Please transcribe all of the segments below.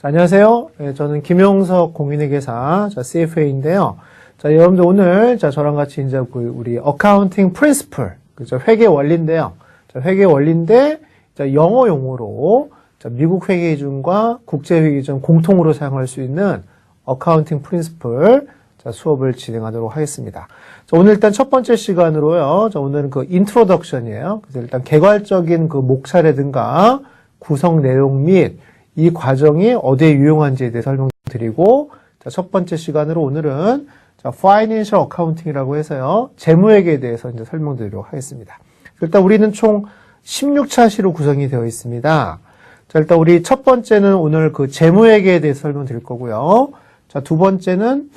자, 안녕하세요. 예, 저는 김용석 공인회계사 자, CFA인데요. 자, 여러분들 오늘 자, 저랑 같이 이제 그 우리 어카운팅 프린스플, 그죠? 회계 원리인데요. 자, 회계 원리인데 자, 영어 용어로 자, 미국 회계 기준과 국제 회계 기준 공통으로 사용할 수 있는 어카운팅 프린스플 자, 수업을 진행하도록 하겠습니다. 자, 오늘 일단 첫 번째 시간으로요. 자, 오늘은 그 인트로덕션이에요. 그래서 일단 개괄적인 그 목차라든가 구성 내용 및 이 과정이 어디에 유용한지에 대해 설명드리고 자, 첫 번째 시간으로 오늘은 자, Financial Accounting이라고 해서요. 재무회계에 대해서 이제 설명드리도록 하겠습니다. 일단 우리는 총 16차 시로 구성이 되어 있습니다. 자, 일단 우리 첫 번째는 오늘 그 재무회계에 대해서 설명드릴 거고요. 자, 두 번째는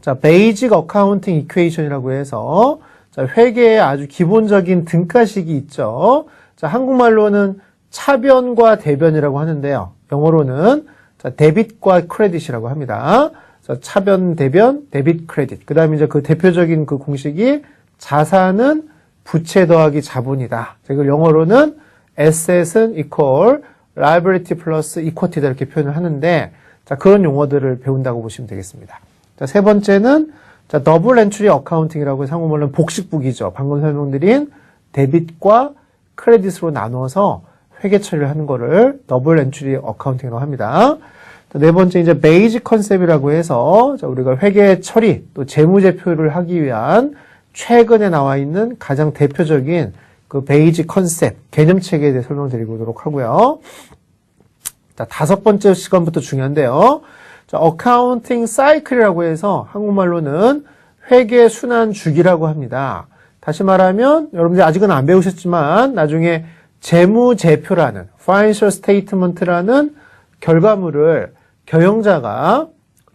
자, 베이직 어카운팅 이퀘이션이라고 해서 자, 회계의 아주 기본적인 등가식이 있죠. 자, 한국말로는 차변과 대변이라고 하는데요. 영어로는 자, 데빗과 크레딧이라고 합니다. 자, 차변, 대변, 데빗, 크레딧. 그 다음에 이제 그 대표적인 그 공식이 자산은 부채 더하기 자본이다. 자, 이걸 영어로는 asset은 equal, liability plus equity다 이렇게 표현을 하는데 자, 그런 용어들을 배운다고 보시면 되겠습니다. 자, 세 번째는 자, 더블 엔트리 어카운팅이라고 한국말로는 복식북이죠. 방금 설명드린 데빗과 크레딧으로 나눠서 회계 처리를 하는 거를 더블 엔트리 어카운팅이라고 합니다. 자, 네 번째 이제 베이직 컨셉이라고 해서 자, 우리가 회계 처리 또 재무제표를 하기 위한 최근에 나와 있는 가장 대표적인 그 베이직 컨셉 개념 체계에 대해 설명드리도록 하고요. 자, 다섯 번째 시간부터 중요한데요. 자, 어카운팅 사이클이라고 해서 한국말로는 회계 순환 주기라고 합니다. 다시 말하면 여러분들이 아직은 안 배우셨지만 나중에 재무제표라는 financial statement라는 결과물을 경영자가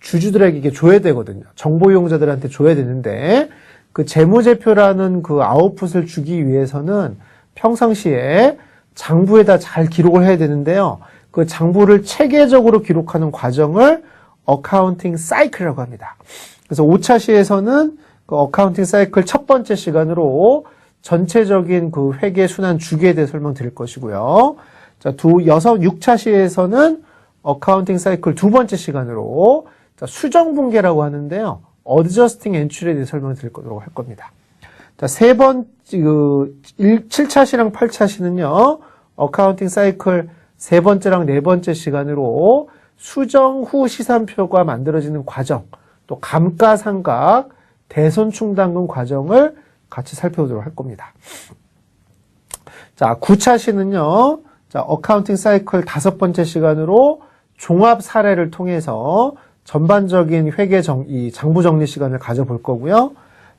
주주들에게 줘야 되거든요. 정보 이용자들한테 줘야 되는데 그 재무제표라는 그 아웃풋을 주기 위해서는 평상시에 장부에다 잘 기록을 해야 되는데요. 그 장부를 체계적으로 기록하는 과정을 어카운팅 사이클이라고 합니다. 그래서 5차 시에서는 그 어카운팅 사이클 첫 번째 시간으로 전체적인 그 회계 순환 주기에 대해 설명드릴 것이고요. 자, 두 여섯 6차 시에서는 어카운팅 사이클 두 번째 시간으로 자, 수정 분계라고 하는데요. 어드저스팅 엔트리에 대해 설명드릴 거도록 할 겁니다. 자, 세 번, 그, 1, 7차 시랑 8차 시는요, 어카운팅 사이클 세 번째랑 네 번째 시간으로 수정 후 시산표가 만들어지는 과정, 또 감가상각, 대손충당금 과정을 같이 살펴보도록 할 겁니다. 자, 9차 시는요, 자, 어카운팅 사이클 다섯 번째 시간으로 종합 사례를 통해서 전반적인 회계 정, 이 장부 정리 시간을 가져볼 거고요.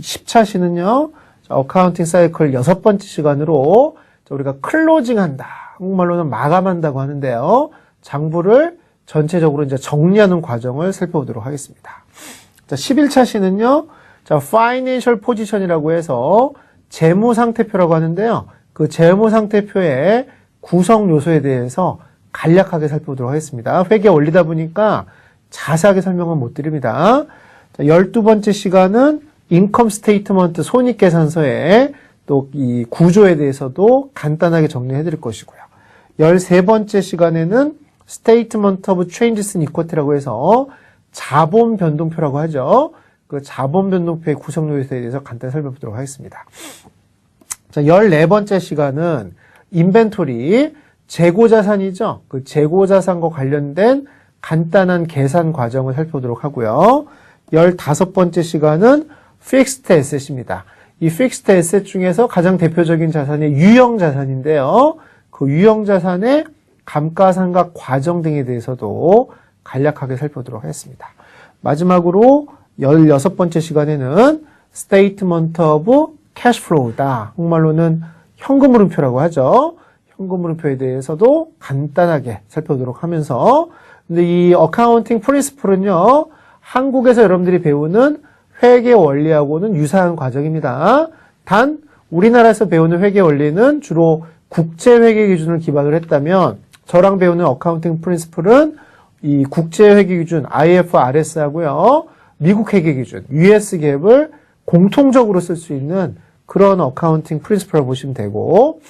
10차 시는요, 자, 어카운팅 사이클 여섯 번째 시간으로 자, 우리가 클로징 한다. 한국말로는 마감한다고 하는데요. 장부를 전체적으로 이제 정리하는 과정을 살펴보도록 하겠습니다. 자, 11차 시는요, 자, 파이낸셜 포지션이라고 해서 재무 상태표라고 하는데요. 그 재무 상태표의 구성 요소에 대해서 간략하게 살펴보도록 하겠습니다. 회계 원리다 보니까 자세하게 설명은 못 드립니다. 자, 12번째 시간은 인컴 스테이트먼트 손익계산서의 또 이 구조에 대해서도 간단하게 정리해 드릴 것이고요. 13번째 시간에는 스테이트먼트 오브 체인지스 이코트라고 해서 자본 변동표라고 하죠. 그 자본 변동표의 구성 요소에 대해서 간단히 설명드리도록 하겠습니다. 자, 14번째 시간은 인벤토리 재고 자산이죠. 그 재고 자산과 관련된 간단한 계산 과정을 살펴보도록 하고요. 15번째 시간은 fixed asset입니다. 이 fixed asset 중에서 가장 대표적인 자산이 유형 자산인데요. 그 유형 자산의 감가상각 과정 등에 대해서도 간략하게 살펴보도록 하겠습니다. 마지막으로 16번째 시간에는 Statement of Cash Flow다. 한국말로는 현금 흐름표라고 하죠. 현금 흐름표에 대해서도 간단하게 살펴보도록 하면서 근데 이 어카운팅 프린스플은요. 한국에서 여러분들이 배우는 회계 원리하고는 유사한 과정입니다. 단 우리나라에서 배우는 회계 원리는 주로 국제 회계 기준을 기반으로 했다면 저랑 배우는 어카운팅 프린스플은 이 국제 회계 기준 IFRS 하고요. 미국 회계 기준 US 갭을 공통적으로 쓸 수 있는 그런 어카운팅 프린스플을 보시면 되고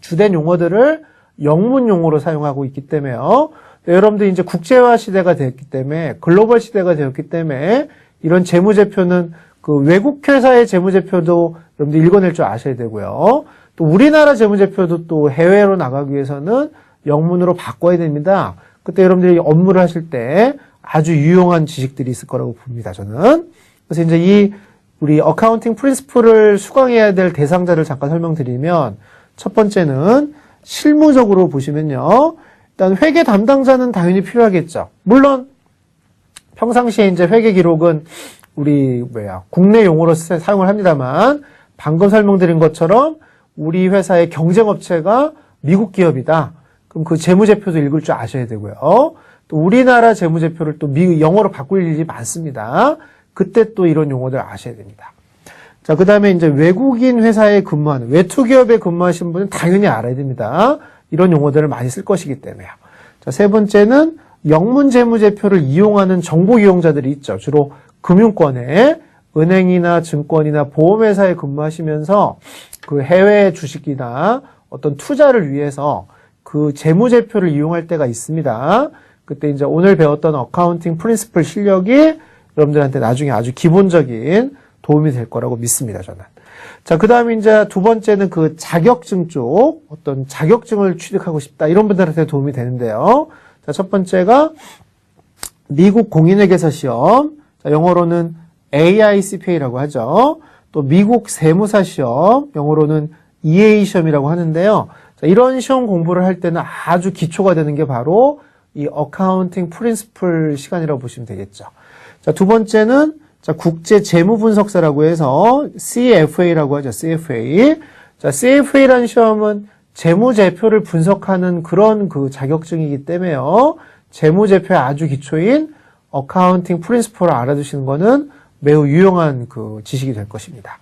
주된 용어들을 영문 용어로 사용하고 있기 때문에요. 네, 여러분들 이제 국제화 시대가 됐기 때문에 글로벌 시대가 되었기 때문에 이런 재무제표는 그 외국 회사의 재무제표도 여러분들 읽어낼 줄 아셔야 되고요. 또 우리나라 재무제표도 또 해외로 나가기 위해서는 영문으로 바꿔야 됩니다. 그때 여러분들이 업무를 하실 때 아주 유용한 지식들이 있을 거라고 봅니다. 저는. 그래서 이제 이 우리 어카운팅 프린스플을 수강해야 될 대상자를 잠깐 설명드리면 첫 번째는 실무적으로 보시면요. 일단 회계 담당자는 당연히 필요하겠죠. 물론 평상시에 이제 회계 기록은 우리 뭐야 국내 용어로 사- 사용을 합니다만 방금 설명드린 것처럼 우리 회사의 경쟁 업체가 미국 기업이다. 그럼 그 재무제표도 읽을 줄 아셔야 되고요. 또 우리나라 재무제표를 또 미, 영어로 바꿀 일이 많습니다. 그때 또 이런 용어들 아셔야 됩니다. 자, 그 다음에 이제 외국인 회사에 근무하는, 외투 기업에 근무하신 분은 당연히 알아야 됩니다. 이런 용어들을 많이 쓸 것이기 때문에요. 자, 세 번째는 영문 재무제표를 이용하는 정보 이용자들이 있죠. 주로 금융권에 은행이나 증권이나 보험회사에 근무하시면서 그 해외 주식이나 어떤 투자를 위해서 그 재무제표를 이용할 때가 있습니다. 그때 이제 오늘 배웠던 어카운팅 프린시플 실력이 여러분들한테 나중에 아주 기본적인 도움이 될 거라고 믿습니다, 저는. 자, 그 다음에 이제 두 번째는 그 자격증 쪽, 어떤 자격증을 취득하고 싶다, 이런 분들한테 도움이 되는데요. 자, 첫 번째가 미국 공인회계사 시험, 자, 영어로는 AICPA라고 하죠. 또 미국 세무사 시험, 영어로는 EA 시험이라고 하는데요. 자, 이런 시험 공부를 할 때는 아주 기초가 되는 게 바로 이 어카운팅 프린스플 시간이라고 보시면 되겠죠. 자, 두 번째는 자, 국제 재무 분석사라고 해서 CFA라고 하죠. CFA. 자, CFA라는 시험은 재무제표를 분석하는 그런 그 자격증이기 때문에요. 재무제표의 아주 기초인 어카운팅 프린스플을 알아두시는 거는 매우 유용한 그 지식이 될 것입니다.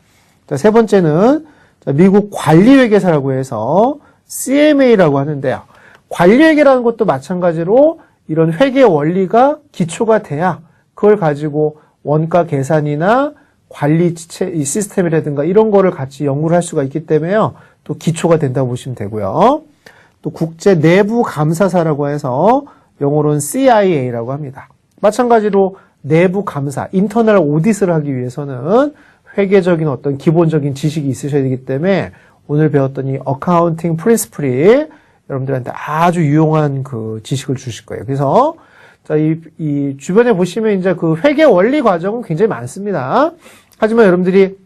자, 세 번째는 자, 미국 관리회계사라고 해서 CMA라고 하는데요. 관리회계라는 것도 마찬가지로 이런 회계 원리가 기초가 돼야 그걸 가지고 원가 계산이나 관리 시스템이라든가 이런 거를 같이 연구를 할 수가 있기 때문에요. 또 기초가 된다고 보시면 되고요. 또 국제 내부 감사사라고 해서 영어로는 CIA라고 합니다. 마찬가지로 내부 감사, 인터널 오디스를 하기 위해서는 회계적인 어떤 기본적인 지식이 있으셔야 되기 때문에 오늘 배웠던 이 어카운팅 프린스플이 여러분들한테 아주 유용한 그 지식을 주실 거예요. 그래서 자, 이, 이 주변에 보시면 이제 그 회계 원리 과정은 굉장히 많습니다. 하지만 여러분들이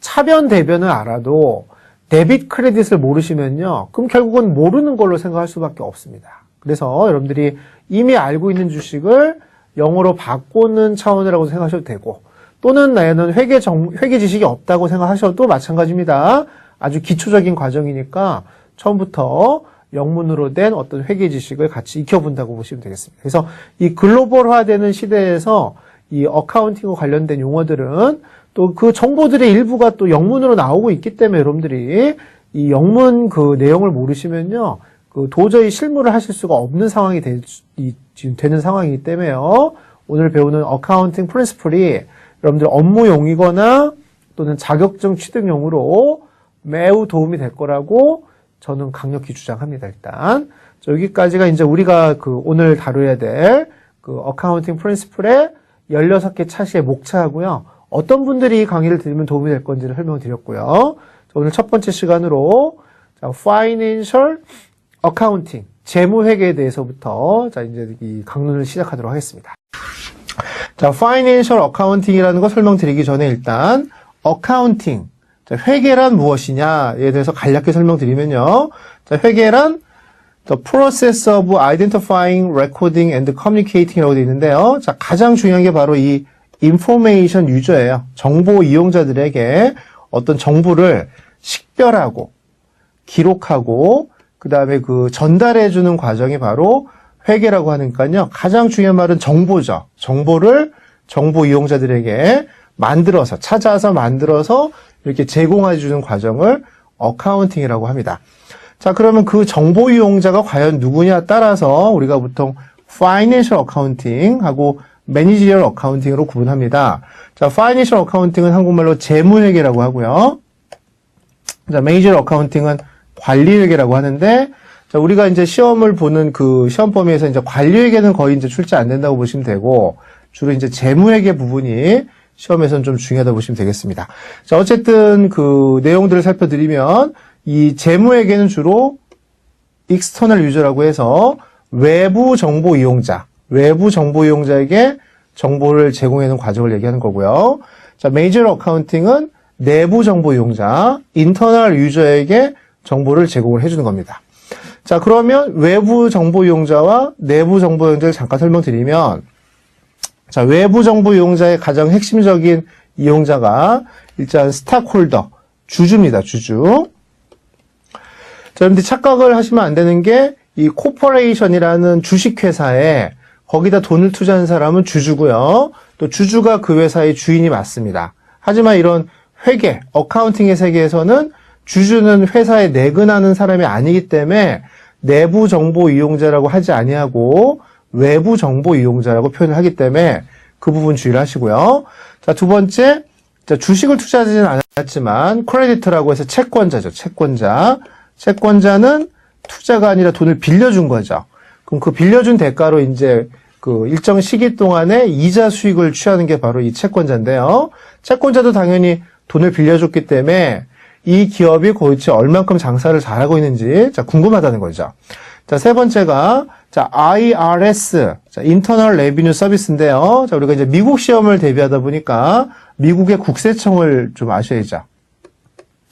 차변 대변을 알아도 데빗 크레딧을 모르시면요. 그럼 결국은 모르는 걸로 생각할 수밖에 없습니다. 그래서 여러분들이 이미 알고 있는 주식을 영어로 바꾸는 차원이라고 생각하셔도 되고 또는 나는 회계 정, 회계 지식이 없다고 생각하셔도 마찬가지입니다. 아주 기초적인 과정이니까 처음부터 영문으로 된 어떤 회계 지식을 같이 익혀본다고 보시면 되겠습니다. 그래서 이 글로벌화되는 시대에서 이 어카운팅과 관련된 용어들은 또 그 정보들의 일부가 또 영문으로 나오고 있기 때문에 여러분들이 이 영문 그 내용을 모르시면요. 그 도저히 실무를 하실 수가 없는 상황이 될, 수- 이- 지금 되는 상황이기 때문에요. 오늘 배우는 어카운팅 프린스플이 여러분들 업무용이거나 또는 자격증 취득용으로 매우 도움이 될 거라고 저는 강력히 주장합니다, 일단. 자, 여기까지가 이제 우리가 그 오늘 다뤄야 될 그 어카운팅 프린시플의 16개 차시의 목차하고요. 어떤 분들이 이 강의를 들으면 도움이 될 건지를 설명을 드렸고요. 자, 오늘 첫 번째 시간으로 자, Financial Accounting, 재무회계에 대해서부터 자, 이제 이 강론을 시작하도록 하겠습니다. 자, Financial Accounting이라는 거 설명드리기 전에 일단 Accounting, 자, 회계란 무엇이냐에 대해서 간략히 설명드리면요. 자, 회계란 The process of identifying, recording, and communicating이라고 되어 있는데요. 자, 가장 중요한 게 바로 이 information 유저예요. 정보 이용자들에게 어떤 정보를 식별하고, 기록하고, 그 다음에 그 전달해 주는 과정이 바로 회계라고 하니까요. 가장 중요한 말은 정보죠. 정보를 정보 이용자들에게 만들어서, 찾아서 만들어서 이렇게 제공해 주는 과정을 어카운팅이라고 합니다. 자, 그러면 그 정보 이용자가 과연 누구냐 따라서 우리가 보통 financial accounting 하고 managerial accounting으로 구분합니다. 자, financial accounting은 한국말로 재무회계라고 하고요. 자, managerial accounting은 관리회계라고 하는데, 자, 우리가 이제 시험을 보는 그 시험 범위에서 이제 관리회계는 거의 이제 출제 안 된다고 보시면 되고, 주로 이제 재무회계 부분이 시험에서는 좀 중요하다고 보시면 되겠습니다. 자, 어쨌든 그 내용들을 살펴드리면, 이 재무회계는 주로 익스터널 유저라고 해서 외부 정보 이용자, 외부 정보 이용자에게 정보를 제공하는 과정을 얘기하는 거고요. 자, 메이저 어카운팅은 내부 정보 이용자, 인터널 유저에게 정보를 제공을 해주는 겁니다. 자, 그러면 외부 정보 이용자와 내부 정보 이용자를 잠깐 설명드리면, 자, 외부 정보 이용자의 가장 핵심적인 이용자가 일단 스탁홀더, 주주입니다, 주주. 자, 여러분들 착각을 하시면 안 되는 게, 이 코퍼레이션이라는 주식회사에 거기다 돈을 투자한 사람은 주주고요. 또 주주가 그 회사의 주인이 맞습니다. 하지만 이런 회계, 어카운팅의 세계에서는 주주는 회사에 내근하는 사람이 아니기 때문에 내부 정보 이용자라고 하지 아니하고 외부 정보 이용자라고 표현을 하기 때문에 그 부분 주의를 하시고요. 자, 두 번째, 자, 주식을 투자하지는 않았지만 크레디터라고 해서 채권자죠. 채권자. 채권자는 투자가 아니라 돈을 빌려준 거죠. 그럼 그 빌려준 대가로 이제 그 일정 시기 동안에 이자 수익을 취하는 게 바로 이 채권자인데요. 채권자도 당연히 돈을 빌려줬기 때문에 이 기업이 도대체 얼만큼 장사를 잘하고 있는지 자, 궁금하다는 거죠. 자, 세 번째가 자, IRS, 자, Internal Revenue Service인데요. 자, 우리가 이제 미국 시험을 대비하다 보니까 미국의 국세청을 좀 아셔야죠.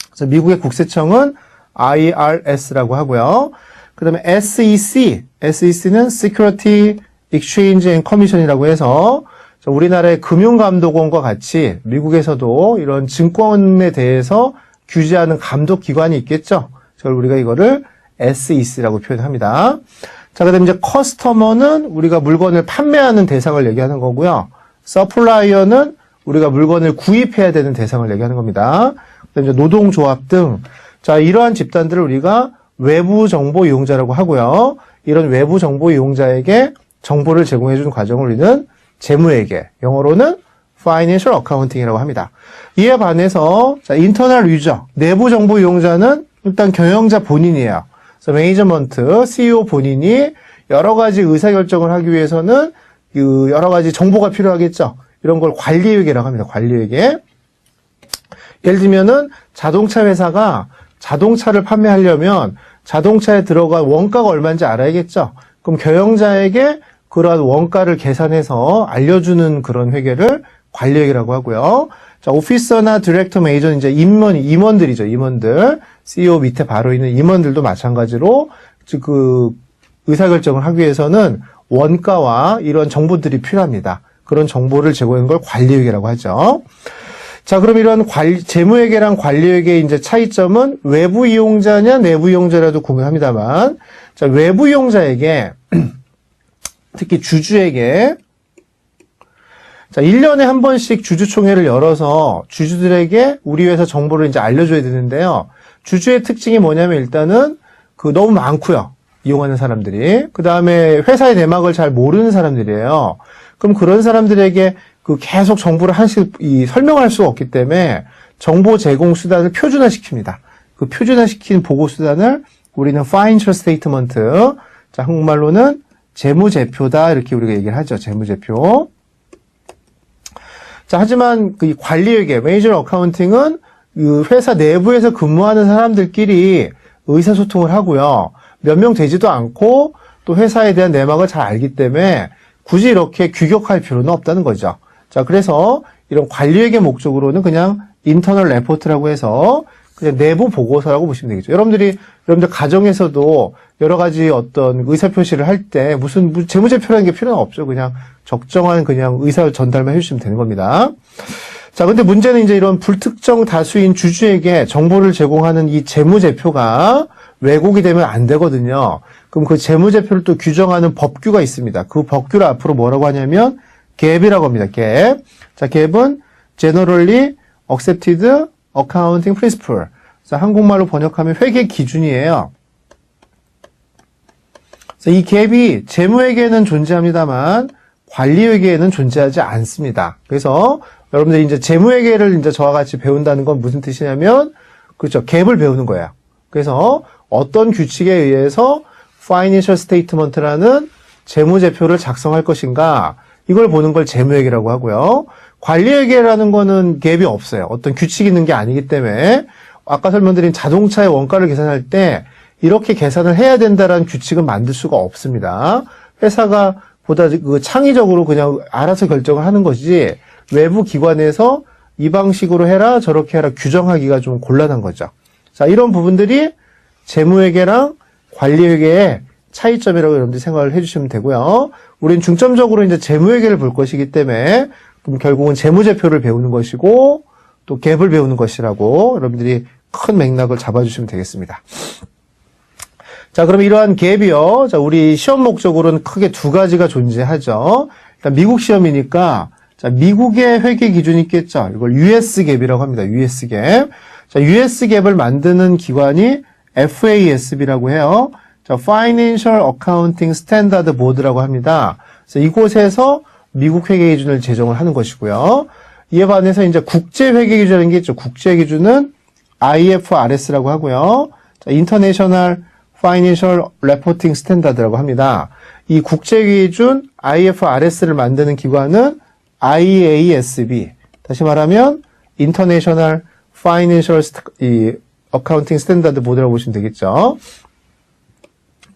그래서 미국의 국세청은 IRS라고 하고요. 그 다음에 SEC, SEC는 Security Exchange and Commission이라고 해서 자, 우리나라의 금융감독원과 같이 미국에서도 이런 증권에 대해서 규제하는 감독 기관이 있겠죠. 그걸 우리가 이거를 SEC라고 표현합니다. 자, 그 다음 이제 커스터머는 우리가 물건을 판매하는 대상을 얘기하는 거고요. 서플라이어는 우리가 물건을 구입해야 되는 대상을 얘기하는 겁니다. 그다음 이제 노동조합 등 자, 이러한 집단들을 우리가 외부 정보 이용자라고 하고요. 이런 외부 정보 이용자에게 정보를 제공해 주는 과정을 우리는 재무회계, 영어로는 Financial Accounting이라고 합니다. 이에 반해서 자, 유저, 내부 정보 이용자는 일단 경영자 본인이에요. 그래서 매니저먼트, CEO 본인이 여러 가지 의사결정을 하기 위해서는 그 여러 가지 정보가 필요하겠죠. 이런 걸 관리회계라고 합니다. 관리회계. 예를 들면은 자동차 회사가 자동차를 판매하려면 자동차에 들어간 원가가 얼마인지 알아야겠죠. 그럼 경영자에게 그러한 원가를 계산해서 알려주는 그런 회계를 관리회계라고 하고요. 자, 오피서나 디렉터 메이저는 이제 임원, 임원들이죠. 임원들. CEO 밑에 바로 있는 임원들도 마찬가지로 즉그 의사결정을 하기 위해서는 원가와 이런 정보들이 필요합니다. 그런 정보를 제공하는 걸 관리회계라고 하죠. 자, 그럼 이런 관리, 재무회계랑 관리회계의 이제 차이점은 외부 이용자냐 내부 이용자라도 구분합니다만, 자, 외부 이용자에게 특히 주주에게 자, 1년에 한 번씩 주주총회를 열어서 주주들에게 우리 회사 정보를 이제 알려줘야 되는데요. 주주의 특징이 뭐냐면 일단은 그 너무 많고요. 이용하는 사람들이. 그 다음에 회사의 내막을 잘 모르는 사람들이에요. 그럼 그런 사람들에게 그 계속 정보를 한씩 이 설명할 수가 없기 때문에 정보 제공 수단을 표준화 시킵니다. 그 표준화 시킨 보고 수단을 우리는 financial statement, 자, 한국말로는 재무제표다. 이렇게 우리가 얘기를 하죠. 재무제표. 자, 하지만 그 관리회계, 메이저 어카운팅은 그 회사 내부에서 근무하는 사람들끼리 의사소통을 하고요. 몇 명 되지도 않고 또 회사에 대한 내막을 잘 알기 때문에 굳이 이렇게 규격할 필요는 없다는 거죠. 자, 그래서 이런 관리회계 목적으로는 그냥 인터널 레포트라고 해서 그냥 내부 보고서라고 보시면 되겠죠. 여러분들이 여러분들 가정에서도 여러 가지 어떤 의사 표시를 할 때 무슨 무- 재무제표라는 게 필요는 없죠. 그냥 적정한 그냥 의사 전달만 해주시면 되는 겁니다. 자, 근데 문제는 이제 이런 불특정 다수인 주주에게 정보를 제공하는 이 재무제표가 왜곡이 되면 안 되거든요. 그럼 그 재무제표를 또 규정하는 법규가 있습니다. 그 법규를 앞으로 뭐라고 하냐면 갭이라고 합니다. 갭. 자, 갭은 generally accepted accounting principle. 자, 한국말로 번역하면 회계 기준이에요. 그래서 이 갭이 재무회계에는 존재합니다만 관리회계에는 존재하지 않습니다. 그래서 여러분들이 이제 재무회계를 이제 저와 같이 배운다는 건 무슨 뜻이냐면 그렇죠. 갭을 배우는 거예요. 그래서 어떤 규칙에 의해서 Financial Statement라는 재무제표를 작성할 것인가 이걸 보는 걸 재무회계라고 하고요. 관리회계라는 거는 갭이 없어요. 어떤 규칙이 있는 게 아니기 때문에 아까 설명드린 자동차의 원가를 계산할 때 이렇게 계산을 해야 된다라는 규칙은 만들 수가 없습니다. 회사가 보다 그 창의적으로 그냥 알아서 결정을 하는 것이지 외부 기관에서 이 방식으로 해라 저렇게 해라 규정하기가 좀 곤란한 거죠. 자 이런 부분들이 재무회계랑 관리회계의 차이점이라고 여러분들이 생각을 해주시면 되고요. 우리는 중점적으로 이제 재무회계를 볼 것이기 때문에 그럼 결국은 재무제표를 배우는 것이고 또 갭을 배우는 것이라고 여러분들이 큰 맥락을 잡아주시면 되겠습니다. 자, 그럼 이러한 갭이요. 자, 우리 시험 목적으로는 크게 두 가지가 존재하죠. 일단 미국 시험이니까 자, 미국의 회계 기준이 있겠죠. 이걸 US 갭이라고 합니다. US 갭. 자, US 갭을 만드는 기관이 FASB라고 해요. 자, Financial Accounting Standard Board라고 합니다. 그래서 이곳에서 미국 회계 기준을 제정을 하는 것이고요. 이에 반해서 이제 국제 회계 기준이라는 게 있죠. 국제 기준은 IFRS라고 하고요. 자, International Financial Reporting Standard라고 합니다. 이 국제 기준 IFRS를 만드는 기관은 IASB. 다시 말하면 International Financial 이 Accounting Standard Board라고 보시면 되겠죠.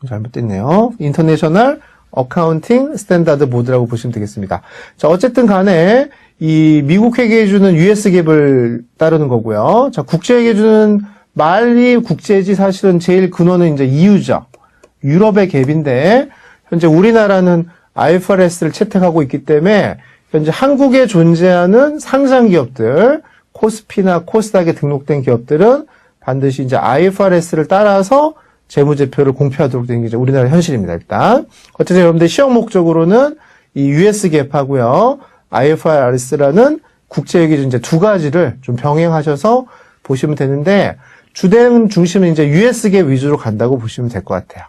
잘못됐네요. 인터내셔널 어카운팅 스탠다드 보드라고 보시면 되겠습니다. 자, 어쨌든 간에 이 미국 회계주는 US 갭을 따르는 거고요. 자, 국제 회계주는 말이 국제지 사실은 제일 근원은 이제 EU죠. 유럽의 갭인데 현재 우리나라는 IFRS를 채택하고 있기 때문에 현재 한국에 존재하는 상장 기업들 코스피나 코스닥에 등록된 기업들은 반드시 이제 IFRS를 따라서 재무제표를 공표하도록 되는 게 우리나라 현실입니다, 일단. 어쨌든 여러분들 시험 목적으로는 이 US 갭하고요, IFRS라는 국제회계 이제 두 가지를 좀 병행하셔서 보시면 되는데, 주된 중심은 이제 US 갭 위주로 간다고 보시면 될 것 같아요.